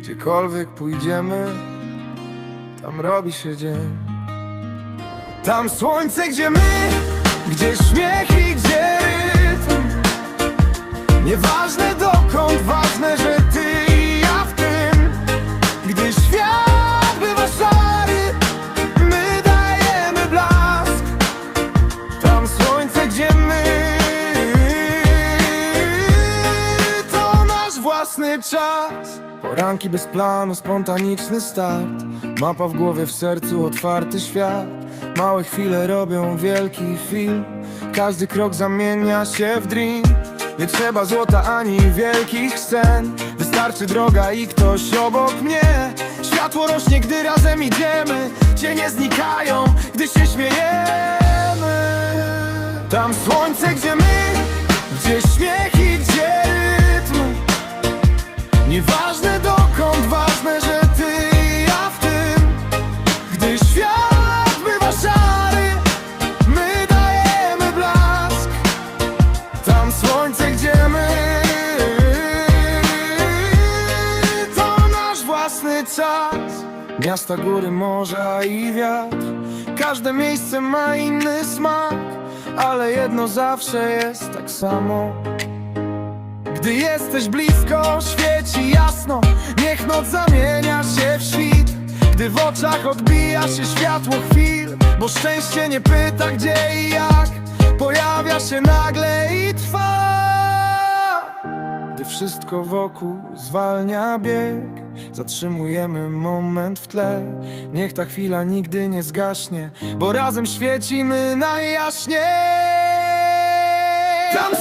Gdziekolwiek pójdziemy, tam robi się dzień. Tam słońce, gdzie my, gdzie śmiech i gdzie rytm. Nieważne własny czas. Poranki bez planu, spontaniczny start. Mapa w głowie, w sercu, otwarty świat. Małe chwile robią wielki film. Każdy krok zamienia się w dream. Nie trzeba złota ani wielkich scen. Wystarczy droga i ktoś obok mnie. Światło rośnie, gdy razem idziemy. Cienie znikają, gdy się śmiejemy. Tam słońce, gdzie Miasta, góry, morza i wiatr. Każde miejsce ma inny smak Ale jedno zawsze jest tak samo. Gdy jesteś blisko, świeci jasno. Niech noc zamienia się w świt. Gdy w oczach odbija się światło chwil Bo szczęście nie pyta gdzie i jak. Pojawia się nagle i trwa. Gdy wszystko wokół zwalnia bieg Zatrzymujemy moment w tle. Niech ta chwila nigdy nie zgaśnie Bo razem świecimy najjaśniej Tam